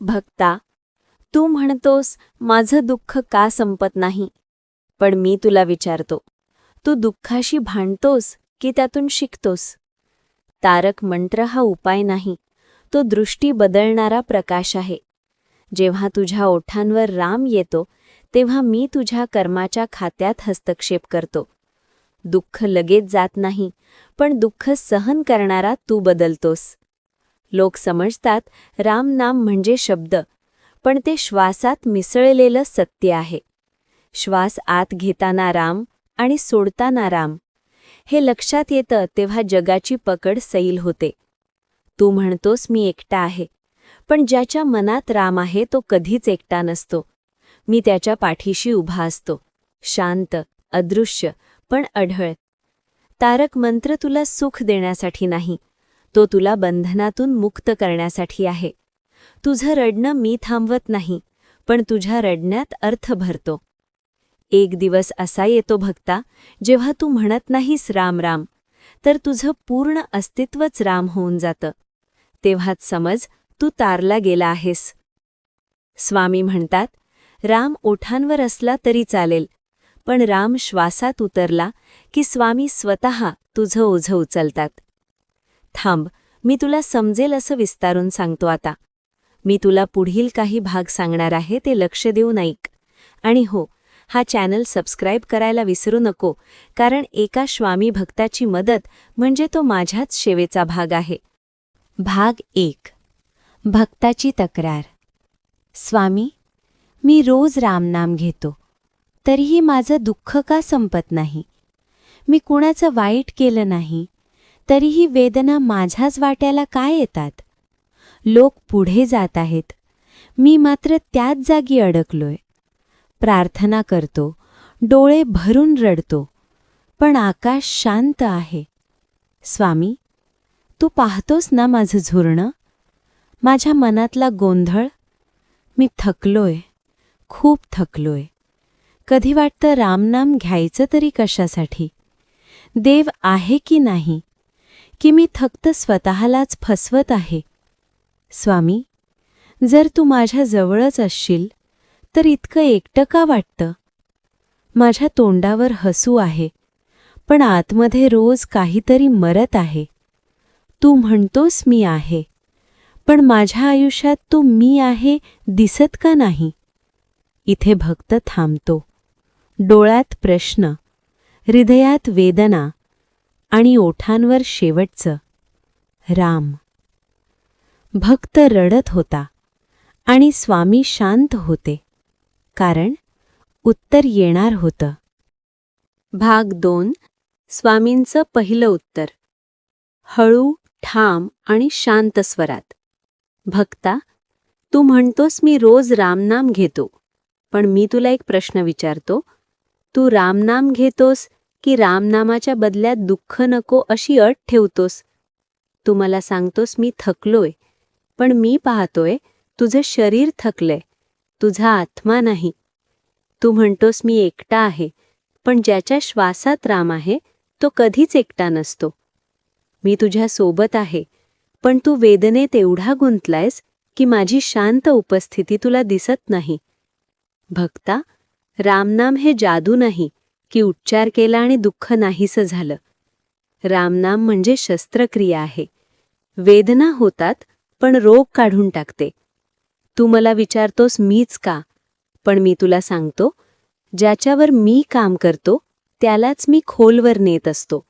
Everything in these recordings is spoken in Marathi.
भक्ता तू म्हणतोस माझं दुःख का संपत नाही? पण मी तुला विचारतो तू दुःखाशी भांडतोस की त्यातून शिकतोस? तारक मंत्र हा उपाय नाही तो दृष्टी बदलणारा प्रकाश आहे. जेव्हा तुझ्या ओठांवर राम येतो तेव्हा मी तुझ्या कर्माच्या खात्यात हस्तक्षेप करतो. दुःख लगेच जात नाही पण दुःख सहन करणारा तू बदलतोस. लोक समजतात राम नाम म्हणजे शब्द पण ते श्वासात मिसळलेलं सत्य आहे. श्वास आत घेताना राम आणि सोडताना राम. हे लक्षात येतं तेव्हा जगाची पकड सैल होते. तू म्हणतोस मी एकटा आहे पण ज्याच्या मनात राम आहे तो कधीच एकटा नसतो. मी त्याच्या पाठीशी उभा असतो. शांत अदृश्य पण अढळ. तारक मंत्र तुला सुख देण्यासाठी नाही तो तुला बंधनातून मुक्त करण्यासाठी आहे. तुझं रडणं मी थांबवत नाही पण तुझ्या रडण्यात अर्थ भरतो. एक दिवस असा येतो भक्ता जेव्हा तू म्हणत नाहीस राम राम तर तुझं पूर्ण अस्तित्वच राम होऊन जातं. तेव्हाच समज तू तारला गेला आहेस. स्वामी म्हणतात राम ओठांवर असला तरी चालेल पण राम श्वासात उतरला की स्वामी स्वतः तुझं ओझं उचलतात. थांब मी तुला समजेल असं विस्तारून सांगतो आता. मी तुला पुढील काही भाग सांगणार आहे ते लक्ष देऊन ऐक. आणि हो हा चॅनल सबस्क्राईब करायला विसरू नको कारण एका स्वामी भक्ताची मदत म्हणजे तो माझ्याच शेवेचा भाग आहे. भाग एक. भक्ताची तक्रार. स्वामी मी रोज रामनाम घेतो. तरीही माझं दुःख का संपत नाही? मी कुणाचं वाईट केलं नाही? तरीही वेदना माझ्याच वाट्याला काय येतात? लोक पुढे जात आहेत. मी मात्र त्याच जागी अडकलोय. प्रार्थना करतो. डोळे भरून रडतो. पण आकाश शांत आहे. स्वामी तू पाहतोस ना माझं झुरणं? माझ्या मनातला गोंधळ? मी थकलोय. खूप थकलोय. कधी वाटतं रामनाम घ्यायचं तरी कशासाठी? देव आहे की नाही? की मी फक्त स्वतःलाच फसवत आहे. स्वामी जर तू माझ्या जवळच असशील तर इतकं एकटं का वाटतं? माझ्या तोंडावर हसू आहे पण आतमध्ये रोज काहीतरी मरत आहे. तू म्हणतोस मी आहे पण माझ्या आयुष्यात तू मी आहे दिसत का नाही? इथे भक्त थांबतो. डोळ्यात प्रश्न हृदयात वेदना आणि ओठांवर शेवटचं. राम. भक्त रडत होता आणि स्वामी शांत होते. कारण उत्तर येणार होतं. भाग दोन. स्वामींचं पहिलं उत्तर. हळू ठाम आणि शांत स्वरात. भक्ता तू म्हणतोस मी रोज रामनाम घेतो पण मी तुला एक प्रश्न विचारतो. तू रामनाम घेतोस की रामनामाच्या बदल्यात दुःख नको अशी अट ठेवतोस. तू मला सांगतोस मी थकलोय. पण मी पाहतोय तुझं शरीर थकलंय. तुझा आत्मा नाही. तू म्हणतोस मी एकटा आहे. पण ज्याच्या श्वासात राम आहे तो कधीच एकटा नसतो. मी तुझ्या सोबत आहे. पण तू वेदनेत एवढा गुंतलायस की माझी शांत उपस्थिती तुला दिसत नाही. भक्ता रामनाम हे जादू नाही. की उच्चार केला आणि दुःख नाहीसं झालं. रामनाम म्हणजे शस्त्रक्रिया आहे. वेदना होतात पण रोग काढून टाकते. तू मला विचारतोस मीच का? पण मी तुला सांगतो ज्याच्यावर मी काम करतो त्यालाच मी खोलवर नेत असतो.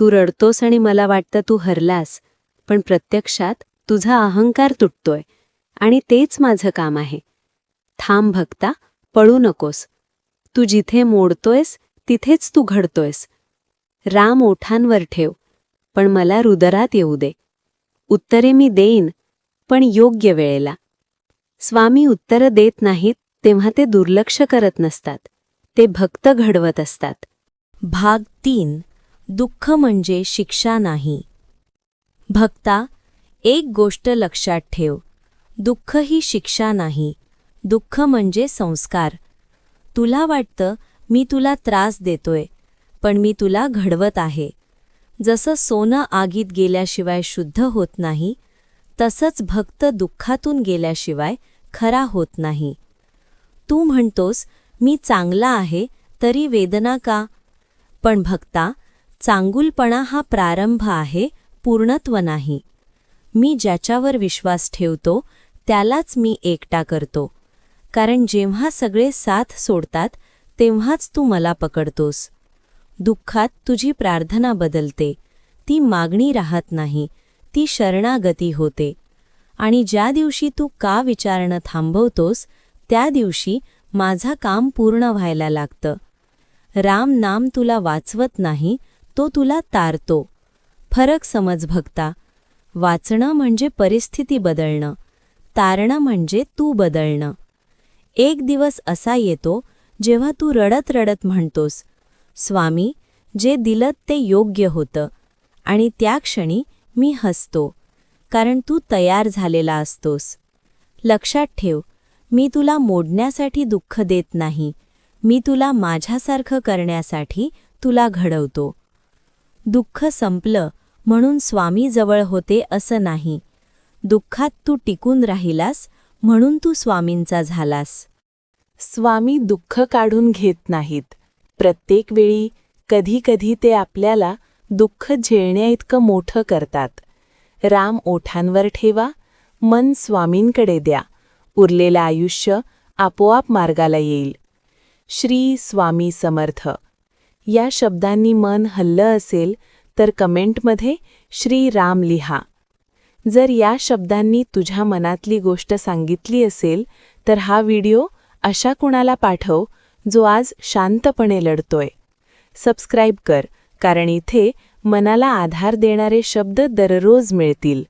तू रडतोस आणि मला वाटतं तू हरलास पण प्रत्यक्षात तुझा अहंकार तुटतोय आणि तेच माझं काम आहे. थांब भक्ता पळू नकोस. तू जिथे मोडतोयस तिथेच तू घडतोयस. राम ओठांवर ठेव पण मला रुदरात येऊ दे. उत्तरे मी देईन पण योग्य वेळेला. स्वामी उत्तरं देत नाहीत तेव्हा ते दुर्लक्ष करत नसतात. ते भक्त घडवत असतात. भाग तीन दुःख म्हणजे शिक्षा नाही. भक्ता एक गोष्ट लक्षात ठेव. दुःख ही शिक्षा नाही. दुःख म्हणजे संस्कार. तुला वाटतं मी तुला त्रास देतोय पण मी तुला घडवत आहे. जसं सोनं आगीत गेल्याशिवाय शुद्ध होत नाही तसंच भक्त दुःखातून गेल्याशिवाय खरा होत नाही. तू म्हणतोस मी चांगला आहे तरी वेदना का? पण भक्ता चांगुलपणा हा प्रारंभ आहे पूर्णत्व नाही. मी ज्याच्यावर विश्वास ठेवतो त्यालाच मी एकटा करतो. कारण जेव्हा सगळे साथ सोडतात तेव्हाच तू मला पकडतोस. दुःखात तुझी प्रार्थना बदलते. ती मागणी राहत नाही. ती शरणागती होते. आणि ज्या दिवशी तू का विचारणं थांबवतोस त्या दिवशी माझा काम पूर्ण व्हायला लागतं. राम नाम तुला वाचवत नाही तो तुला तारतो. फरक समज भक्ता. वाचणं म्हणजे परिस्थिती बदलणं. तारणं म्हणजे तू बदलणं. एक दिवस असा येतो जेव्हा तू रडत रडत म्हणतोस स्वामी जे दिलत ते योग्य होतं आणि त्या क्षणी मी हसतो कारण तू तयार झालेला असतोस. लक्षात ठेव मी तुला मोडण्यासाठी दुःख देत नाही मी तुला माझ्यासारखं करण्यासाठी तुला घडवतो. दुःख संपलं म्हणून स्वामी जवळ होते असं नाही. दुःखात तू टिकून राहिलास म्हणून तू स्वामींचा झालास. स्वामी दुःख काढून घेत नाहीत. प्रत्येक वेळी कधी कधी ते आपल्याला दुःख झेलण्याइतकं मोठं करतात. राम ओठांवर ठेवा मन स्वामींकडे द्या. उरलेलं आयुष्य आपोआप मार्गाला येईल. श्री स्वामी समर्थ. या शब्दांनी मन हल्लं असेल तर कमेंटमध्ये श्री राम लिहा. जर या शब्दांनी तुझ्या मनातली गोष्ट सांगितली असेल तर हा व्हिडिओ अशा कुणाला पाठव जो आज शांतपणे लढतोय. सबस्क्राईब कर कारण इथे मनाला आधार देणारे शब्द दररोज मिळतील.